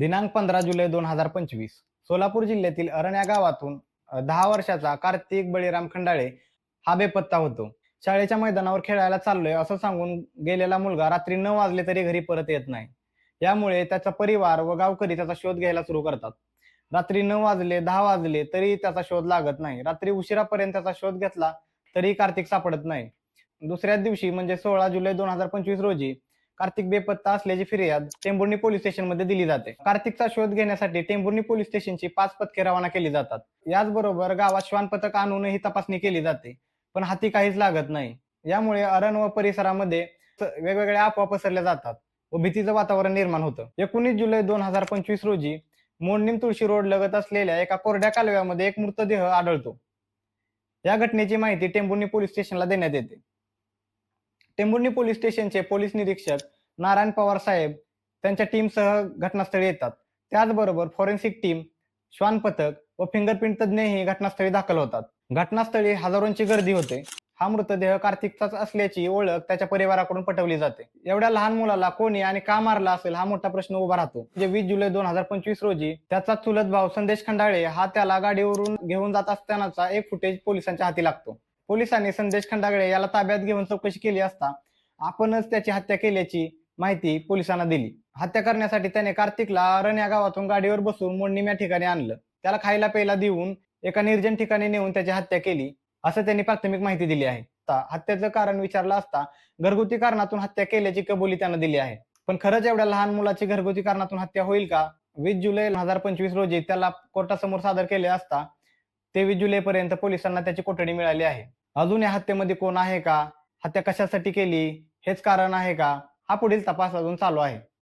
दिनांक पंधरा जुलै दोन हजार पंचवीस सोलापूर जिल्ह्यातील अरण्या गावातून दहा वर्षाचा कार्तिक बळीराम खंडाळे हा बेपत्ता होतो. शाळेच्या मैदानावर खेळायला चाललोय असं सांगून गेलेला मुलगा रात्री नऊ वाजले तरी घरी परत येत नाही. यामुळे त्याचा परिवार व गावकरी त्याचा शोध घ्यायला सुरू करतात. रात्री नऊ वाजले दहा वाजले तरी त्याचा शोध लागत नाही. रात्री उशिरापर्यंत त्याचा शोध घेतला तरी कार्तिक सापडत नाही. दुसऱ्या दिवशी म्हणजे सोळा जुलै दोन हजार पंचवीस रोजी कार्तिक बेपत्ता असल्याची फिर्याद टेंभुर्णी पोलीस स्टेशनमध्ये दिली जाते. कार्तिकचा शोध घेण्यासाठी टेंभुर्णी पोलीस स्टेशनची पाच पथके रवाना केली जातात. याचबरोबर गावात श्वान पथक आणूनही तपासणी केली जाते पण हाती काहीच लागत नाही. यामुळे अरण व परिसरामध्ये वेगवेगळ्या अफवा पसरल्या जातात व भीतीचं वातावरण निर्माण होतं. एकोणीस जुलै दोन हजार पंचवीस रोजी मोडणीम तुळशी रोड लगत असलेल्या एका कोरड्या कालव्यामध्ये एक मृतदेह आढळतो. या घटनेची माहिती टेंभुर्णी पोलीस स्टेशनला देण्यात येते. टेंभुर्णी पोलीस स्टेशनचे पोलीस निरीक्षक नारायण पवार साहेब त्यांच्या टीमसह घटनास्थळी येतात. त्याचबरोबर फॉरेन्सिक टीम श्वान पथक व फिंगरप्रिंट तज्ज्ञही घटनास्थळी दाखल होतात. घटनास्थळी हजारोंची गर्दी होते. हा मृतदेह कार्तिकचाच असल्याची ओळख त्याच्या परिवाराकडून पटवली जाते. एवढ्या लहान मुलाला कोणी आणि का मारला असेल हा मोठा प्रश्न उभा राहतो. म्हणजे वीस जुलै दोन हजार पंचवीस रोजी त्याचा चुलत भाऊ संदेश खंडाळे हा त्याला गाडीवरून घेऊन जात असतानाचा एक फुटेज पोलिसांच्या हाती लागतो. पोलिसांनी संदेश खंडागळे याला ताब्यात घेऊन चौकशी केली असता आपणच त्याची हत्या केल्याची माहिती पोलिसांना दिली. हत्या करण्यासाठी त्याने कार्तिकला अरण या गावातून गाडीवर बसून मोडणीम या ठिकाणी आणलं. त्याला खायला प्यायला देऊन एका निर्जन ठिकाणी नेऊन त्याची हत्या केली असं त्यांनी प्राथमिक माहिती दिली आहे. हत्येचं कारण विचारलं असता घरगुती कारणातून हत्या केल्याची कबुली त्यानं दिली आहे. पण खरंच एवढ्या लहान मुलाची घरगुती कारणातून हत्या होईल का? वीस जुलै दोन हजार पंचवीस रोजी त्याला कोर्टासमोर सादर केले असता तेवीस जुलै पर्यंत पोलिसांना त्याची कोठडी मिळाली आहे. अजून या हत्येमध्ये कोण आहे का? हत्या कशासाठी केली? हेच कारण आहे का? हा पुढील तपास अजून चालू आहे.